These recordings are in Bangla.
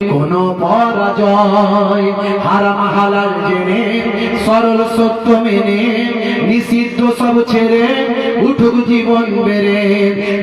কোন পরাজয় হারাম হালাল জেনে, সরল সত্য মেনে, নিষিদ্ধ সব ছেড়ে উঠুক জীবন বেড়ে।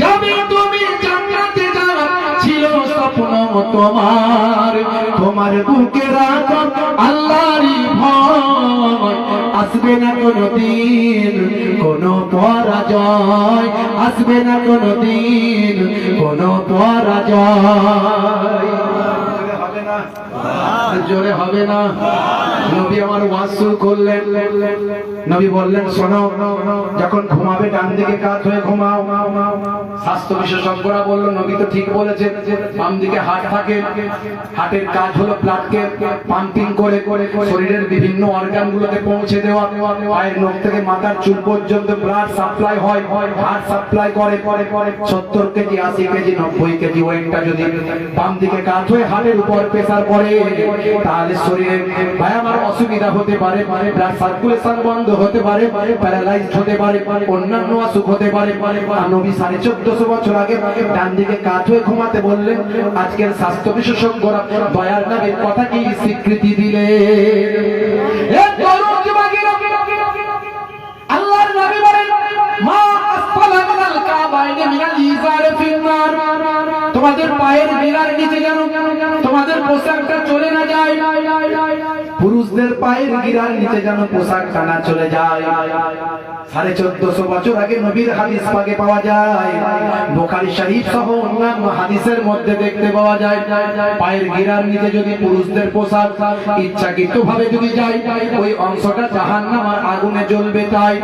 যাবে তুমি জান্নাতে যাওয়ার ছিল স্বপ্ন তোমার। তোমার বুকে রাখো আল্লাহরই ভয়। আসবে না কোনো দিন কোন পরাজয়, আসবে না কোনো দিন কোন পরাজয়। হবে না জোরে হবে না। নবী আমার করলেন। নবী বললেন, শোনো, যখন ঘুমাবে ডান দিকে কাত হয়ে ঘুমাও। স্বাস্থ্য বিশেষজ্ঞরা বলল, নবী তো ঠিক বলেছেন বাম দিকে হাট থাকে। হাটের কাজ হলো ব্লাডকে পাম্পিং করে করে শরীরের বিভিন্ন অর্গান গুলোকে পৌঁছে দেওয়া। পায়ের নখ থেকে মাথার চুল পর্যন্ত ব্লাড সাপ্লাই হয় হার্ট সাপ্লাই করে। করে করে সত্তর কেজি, আশি কেজি, নব্বই কেজি ওয়েটটা যদি বাম দিকে কাত হয়ে হাটের উপর প্রেসার পড়ে তাহলে শরীরে ভাই অসুবিধা হতে পারে ব্লাড সার্কুলেশন বন্ধ হতে পারে প্যারালাইজ হতে পারে, অন্যান্য অসুখ হতে পারে। নবী সাড়ে চোদ্দশো বছর আগে ডান দিকে কাত হয়ে ঘুমাতে বললেন, আজকের স্বাস্থ্য বিশেষজ্ঞরা দয়ার নামের কি স্বীকৃতি দিলে তোমাদের পায়ের বেলার নিচে যেন তোমাদের পোশাকটা চলে না যায়। পুরুষদের পায়ের গিরার নিচে যেন পোশাক টানা চলে যায়। সাড়ে চোদ্দশো বছর আগে নবীর হাদিস পাকে পাওয়া যায়। বোখারি শরীফ সহ অন্যান্য হাদিসের মধ্যে দেখতে পাওয়া যায়, পায়ের গিরার নিচে যদি পুরুষদের পোশাক ইচ্ছাকৃত ভাবে যদি যায়, ওই অংশটা জাহান্নামার আগুনে জ্বলবে তাই।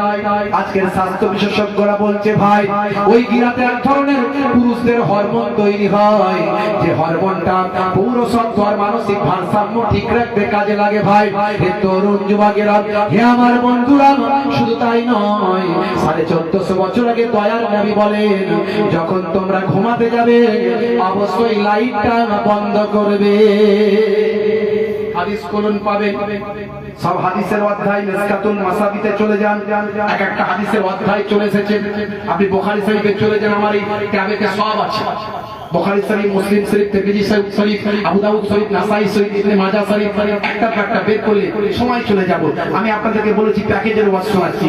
আজকের স্বাস্থ্য বিশেষজ্ঞরা বলছে, ভাই, ওই গিরাতে এক ধরনের পুরুষদের হরমোন তৈরি হয়। যে হরমোনটা পুরো সত্য আর মানসিক ভারসাম্য ঠিক রাখতে কাজে লাগে ভাই হে তরুণ যুবকেরা, হে আমার বন্ধুরা, শুধু তাই নয়, সাড়ে চোদ্দশো বছর আগে দয়ার নবী বলেন, যখন তোমরা ঘুমাতে যাবে, অবশ্যই লাইটটা বন্ধ করবে। হাদিস কোলন পাবে সব হাদিসের অধ্যায় মিসকাতুল মাসাবিতে চলে যান। এক একটা হাদিসের অধ্যায় চলে এসেছে। আপনি বুখারী শরীফে চলে যান, আমার এই ক্যাবেতে সব আছে। বুখারী শরীফ, মুসলিম শরীফ তিরমিজি শরীফ শরীফ, আবু দাউদ শরীফ, নাসাই শরীফ, ইবনে মাজাহ শরীফ, একটা একটা বের করলে সময় চলে যাব। আমি আপনাদেরকে বলেছি প্যাকেজের ওয়াজ শোনাচ্ছি।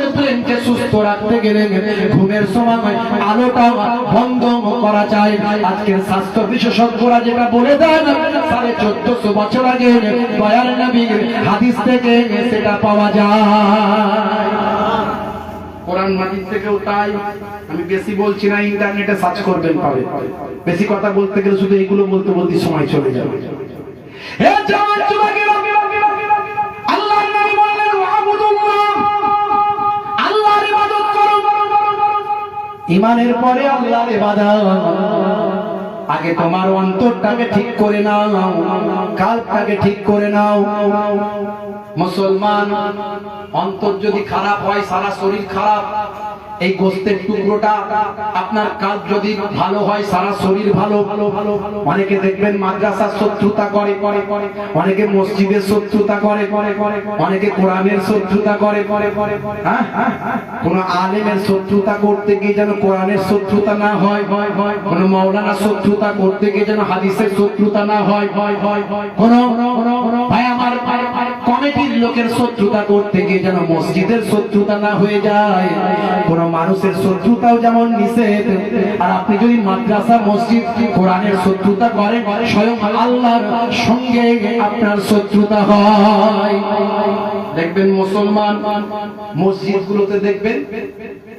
কোরআন মাজিদ থেকেও তাই। আমি বেশি বলছি না, ইন্টারনেটে সার্চ করবেন পাবে। বেশি কথা বলতে গেলে শুধু এগুলো বলতে বলতে সময় চলে যাবে। ইমানের পরে আল্লাহর ইবাদত। আগে তোমার অন্তরটাকে ঠিক করে নাও। কালটাকে ঠিক করে নাও। মুসলমান, অন্তর যদি খারাপ হয়, সারা শরীর খারাপ। এই গোস্তের টুকরোটা আপনার কাজ যদি ভালো হয়, সারা শরীর ভালো ভালো ভালো অনেকে দেখবেন মাদ্রাসার শত্রুতা করে করে করে। অনেকে মসজিদের শত্রুতা করে করে করে। অনেকে কোরআনের শত্রুতা করে করে করে হ্যাঁ কোন আলেমের শত্রুতা করতে গিয়ে যেন কোরআনের শত্রুতা না হয় হয় হয় কোন মৌলানা শত্রুতা করতে গিয়ে যেন হাদিসের শত্রুতা না হয় হয় হয় কোন আমার কমিটির লোকের শত্রুতা করতে গিয়ে যেন মসজিদের শত্রুতা না হয়ে যায়। কোন মানুষের শত্রুতাও যেমন নিষেধ। আর আপনি যদি মাদ্রাসা, মসজিদ কোরআনের শত্রুতা করেন, স্বয়ং আল্লাহর সঙ্গে আপনার শত্রুতা হয়। দেখবেন মুসলমান মসজিদ গুলোতে দেখবেন,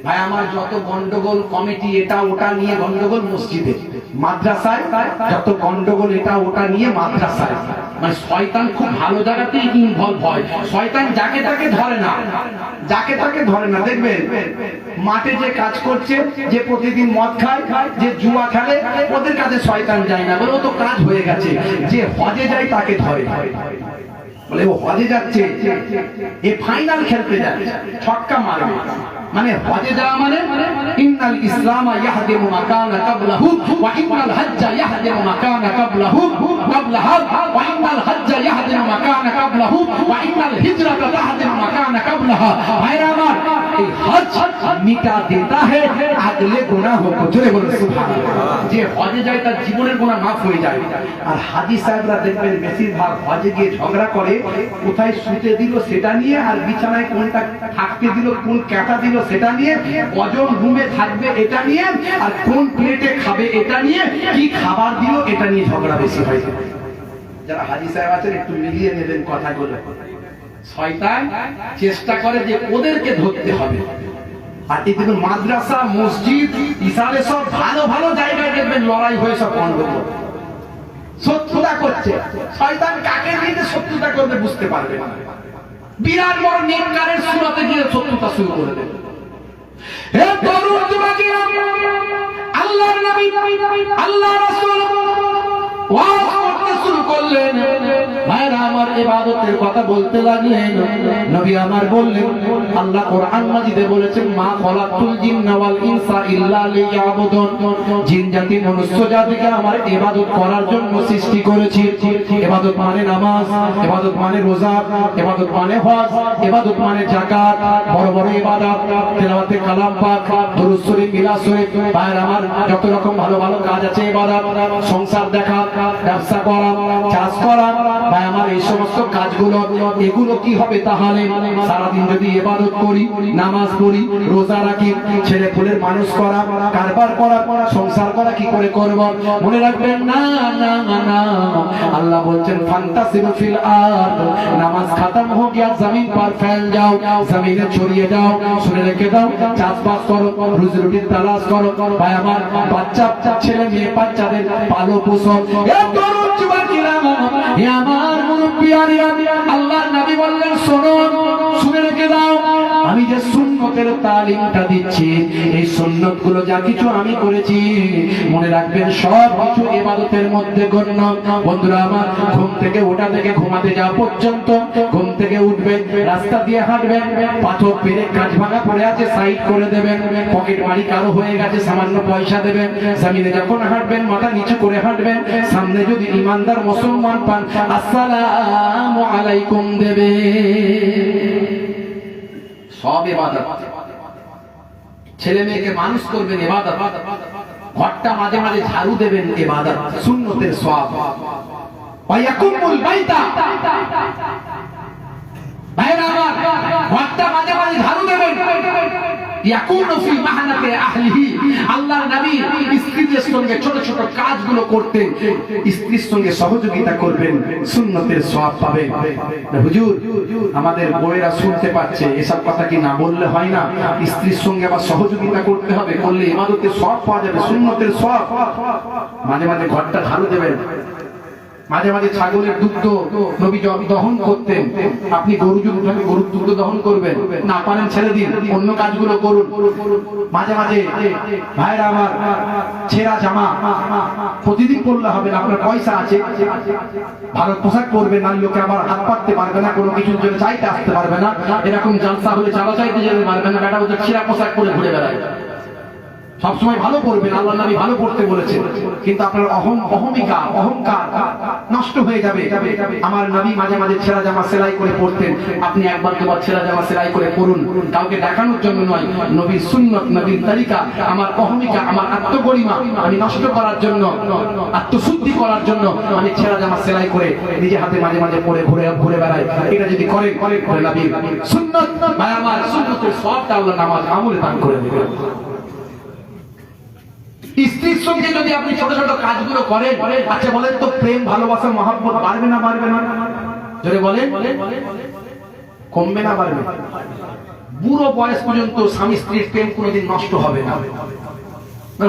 ভাই, আমার যত গন্ডগোল কমিটি, এটা ওটা নিয়ে গন্ডগোল মসজিদে। মাদ্রাসায়, যত গন্ডগোল এটা ওটা নিয়ে মাদ্রাসায়। মানে শয়তান খুব ভালো ইনভলভ হয়। শয়তান যাকে তাকে ধরে না। যাকে তাকে ধরে না, দেখবেন? মাঠে যে কাজ করছে, যে প্রতিদিন মদ খায়, যে জুয়া খেলে, ওদের কাছে শয়তান যায় না। ও তো কাজ হয়ে গেছে। যে হজে যায়, তাকে ধরে। বলে, ও হজে যাচ্ছে। এ ফাইনাল খেলতে যাচ্ছে। ছক্কা মারবে। মানে হজে যাওয়া মানে ইন্নাল ইসলাম ইয়াহদিমু মাকানা ক্বাবলাহু ওয়া ইন্নাল হজ্জা ইয়াহদিমু মাকানা ক্বাবলাহু ক্বাবলাহা ওয়া ইন্নাল হজ্জা ইয়াহদিমু মাকানা ক্বাবলাহু ওয়া ইন্নাল হিজরাতা তাহদিমু মাকানা ক্বাবলাহা ভাইরা আমার এই হজ মিটা দেতা হে, আগলে গুনাহ কো জোরে বলুন যে হজে যায়, তার জীবনের গুনাহ মাফ হয়ে যায়। আর হাজি সাহেবরা দেখবেন, বেশিরভাগ হজে গিয়ে ঝগড়া করে, কোথায় শুতে দিল সেটা নিয়ে, আর বিছানায় কোনটা থাকতে দিল, কোন ক্যাটা দিল সেটা নিয়ে, কজন রুমে থাকবে এটা নিয়ে, আর কোন প্লেটে খাবে এটা নিয়ে, কি খাবার দিল এটা নিয়ে ঝগড়া বেশি হয়। যারা হাজি সাহেব আছেন, একটু মিলিয়ে নেবেন কথাগুলো। শয়তান চেষ্টা করে যে ওদেরকে ধরতে হবে। আর এই মাদ্রাসা, মসজিদ ইসালে সব ভালো ভালো জায়গায় দেখবেন লড়াই হয়ে সব গন্ডগোল শত্রুতা করছে। শয়তান কাকে নিয়ে শত্রুতা করবে বুঝতে পারবে না। বিরাট বড় নেককারের সুরাতে গিয়ে শত্রুতা শুরু করে দেবে। হে তরুণ যুবকেরা, আল্লাহর নবী আল্লাহ রাসূল ওয়াজ করতে শুরু করলেন। ভাইরা আমার ইবাদতের কথা বলতে লাগলেন নবী আমার বললেন, আল্লাহ কোরআন মাজিদে বলেছেন, মা ইনসা ইল্লা জিন জাতি মনুষ্য জাতিকে আমার ইবাদত করার জন্য সৃষ্টি করেছি। ইবাদত মানে নামাজ, ইবাদত মানে রোজা, ইবাদত মানে হজ, ইবাদত মানে যাকাত, বড় বড় ইবাদত, তেলাওয়াতে কালাম পাক, দুরূদ শরীফ, মিলাদ শরীফ। ভাইরা আমার যত রকম ভালো ভালো কাজ আছে ইবাদত, সংসার দেখা, ব্যবসা করা, চাষ করা তাই আমার এই সমস্ত কাজগুলো, এগুলো কি হবে তাহলে? সারাদিন যদি এবাদত করি, নামাজ পড়ি, রোজা রাখি, ছেলে ফুলের মানুষ করা, কারবার করা, সংসার করা কি করে করব? মনে রাখবেন, না না না আল্লাহ বলছেন ফান্তাসিম ফিল আর্থ নামাজ খতম হো গিয়া জমিন পার ফেল যাও, জমিনে ছড়িয়ে যাও, শুনে রেখে দাও, চাষবাস করো, রুজি রুটির তালাশ করো। ভাই, আমার বাচ্চা, ছেলে, মেয়ে, বাচ্চাদের পালো পোষণ। যুবকেরা হে আমার মুরব্বিয়ারা আল্লাহর নবী বললেন শোনো শুনে রেখে দাও। আমি যে সুন্নতের তালিমটা দিচ্ছি, এই সুন্নতগুলো যা কিছু আমি করেছি, মনে রাখবেন, সব কিছু ইবাদতের মধ্যে গণ্য। বন্ধুরা আমার, ঘুম থেকে ওঠা থেকে ঘুমাতে যাওয়া পর্যন্ত ঘুম থেকে উঠবেন, রাস্তা দিয়ে হাঁটবেন, পাথর পেরে কাজ ভাঙা পড়ে আছে, সাইড করে দেবেন, পকেট মারি কারও হয়ে গেছে, সামান্য পয়সা দেবেন, জামিনে যখন হাঁটবেন, মাথা নিচু করে হাঁটবেন, সামনে যদি ইমানদার মুসলমান পান, আসসালামু আলাইকুম দেবে সব এবাদত। ছেলে মেয়েকে মানুষ করবেন এবাদত। ঘরটা মাঝে মাঝে ঝাড়ু দেবেন এবাদত। সুন্নতের সব ভাইরা আমার, ঘরটা মাঝে মাঝে ঝাড়ু দেবেন। ইয়াকুনু ফি আহলিহি। আল্লাহর নবী সঙ্গে ছোট ছোট কাজগুলো করতেন। স্ত্রীর সঙ্গে সহযোগিতা করবেন, সুন্নতের সওয়াব পাবেন। হুজুর, আমাদের শুনতে পাচ্ছে, এসব কথা কি না বললে হয় না? স্ত্রীর সঙ্গে আবার সহযোগিতা করতে হবে, করলে ইমাদতের সওয়াব পাওয়া যাবে, সুন্নতের সওয়াব মাঝে মাঝে ঘরটা ঝাড়ু দেবেন। মাঝে মাঝে ছাগলের দুগ্ধ নবী দহন করতেন। আপনি গরু গরুর দুগ্ধ দহন করবেন। না পারেন, ছেড়ে দিন। অন্য কাজগুলো করুন। মাঝে মাঝে ভাইরা আমার ছেঁড়া জামা। প্রতিদিন পরলে হবে না, আপনার পয়সা আছে। ভালো পোশাক পরবে না লোকে আবার হাত পাততে পারবে না, কোনো কিছুর জন্য চাইতে আসতে পারবে না। এরকম জালসা হলে চালা চাইতে যেতে পারবে না। বেটা ছেঁড়া পোশাক পরে ঘুরে বেড়ায় সবসময় ভালো পড়বেন আল্লাহ নবী ভালো পড়তে বলেছেন। কিন্তু আপনার অহম অহমিকা অহংকার নষ্ট হয়ে যাবে। আমার নবী মাঝে মাঝে ছেঁড়া জামা সেলাই করে পড়তেন। আপনি একবার দুবার ছেঁড়া জামা সেলাই করে পড়ুন। কাউকে দেখানোর জন্য নয়, নবীর সুন্নত, নবীর তালিকা, আমার অহমিকা, আমার আত্মগরিমা আমি নষ্ট করার জন্য, আত্মশুদ্ধি করার জন্য আমি ছেঁড়া জামা সেলাই করে নিজে হাতে মাঝে মাঝে পরে ঘুরে ঘুরে বেড়াই। এটা যদি করে করে করে নবীর সুন্নত ভাই আমার সুন্নতের সবটা আল্লাহ নামাজ আমলে দান করে দেবে স্ত্রীর সঙ্গে যদি আপনি ছোট ছোট কাজগুলো করেন আচ্ছা বলেন তো প্রেম, ভালোবাসা, মহাব্বত বাড়বে না বাড়বে না? জোরে বলেন। কমবে না, বাড়বে? বুড়ো বয়স পর্যন্ত স্বামী স্ত্রীর প্রেম কোনোদিন নষ্ট হবে না।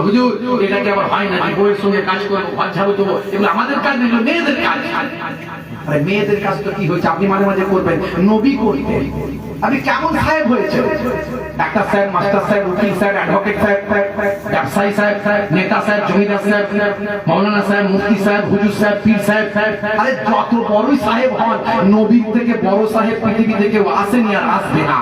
হুজুর, এটাকে আবার হয় না বউয়ের সঙ্গে কাজ করব ঘর ঝাড়ু দেবো এগুলো আমাদের কাজ মেয়েদের কাজ। আরে মেয়েদের কাজ তো কি হয়েছে? আপনি মাঝে মাঝে করবেন। নবী করতেন। আপনি কেমন সাহেব হয়েছে ডাক্তার মাস্টার উকিল অ্যাডভোকেট ব্যবসায়ী নেতা জমিদার মৌলানা মুফতি হুজুর পীর আরে যত বড়ই সাহেব হন থেকে বড় সাহেব পৃথিবীতে কেউ আসেনি আর আসবে না।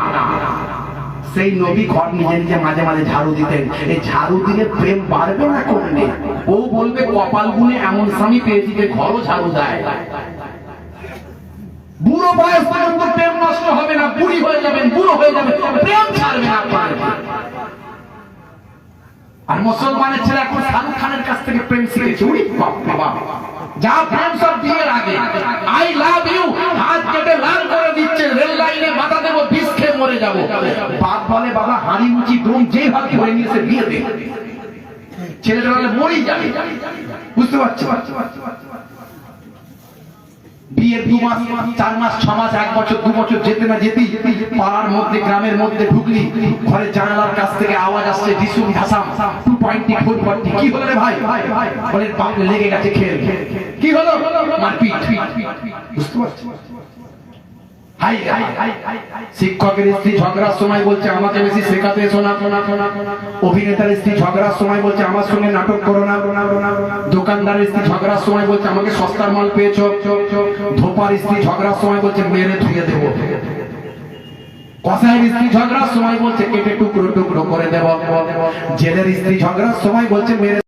সেই নবী ঘর নিজে নিজে মাঝে মাঝে ঝাড়ু দিতেন। এই ঝাড়ু দিলে প্রেম বাড়বে না কমবে ও বলবে, কপাল গুনে এমন স্বামী পেয়েছি যে ঘরও ঝাড়ু দেয়। বুড়ো বয়স পর্যন্ত প্রেম নষ্ট হবে না, বুড়ি হয়ে যাবেন, বুড়ো হয়ে যাবেন, প্রেম ছাড়বে আর মুসলমানের ছেলে এখন শাহরুখ খানের কাছ থেকে প্রেম শিখেছে। উড়ি, বাপ। যা প্রেম, সব বিয়ের আগে। আই লাভ ইউ হাত কেটে লাল করে দিচ্ছে, রেল লাইনে বাধা দেবো, বিষ খেয়ে মরে যাব। বাপ বলে, বাবা, হাড়ি, মুচি দম যে ভাবে ধরে নিয়েছে, বিয়ে দে। ছেলেটা বলে, মরেই যাবে। বুঝতে পারছ? বিয়ের দু মাস, চার মাস, ছ মাস, এক বছর, দু বছর যেতে না যেতেই পাড়ার মধ্যে, গ্রামের মধ্যে ঢুকলি ঘরে জানালার কাছ থেকে আওয়াজ আসছে ঢিসুম ঢাসাম টু পয়েন্টি ফোর পয়েন্টি কি হলো রে ভাই? বলে বাপ লেগে গেছে খেল কি হলো? মারপিট। বুঝতে পারছ শিক্ষকের স্ত্রী ঝগড়ার সময় বলছে, আমাকে বেশি শেখাতে এসো না। অভিনেতার স্ত্রী ঝগড়ার সময় বলছে, আমার সঙ্গে নাটক করো না। দোকানদারের স্ত্রী ঝগড়ার সময় বলছে, আমাকে সস্তার মাল পেয়েছ। ধোপার স্ত্রী ঝগড়ার সময় বলছে, মেরে ধুয়ে দেবো। কসাইয়ের স্ত্রী ঝগড়ার সময় বলছে, কেটে টুকরো টুকরো করে দেব। জেলের স্ত্রী ঝগড়ার সময় বলছে, মেরে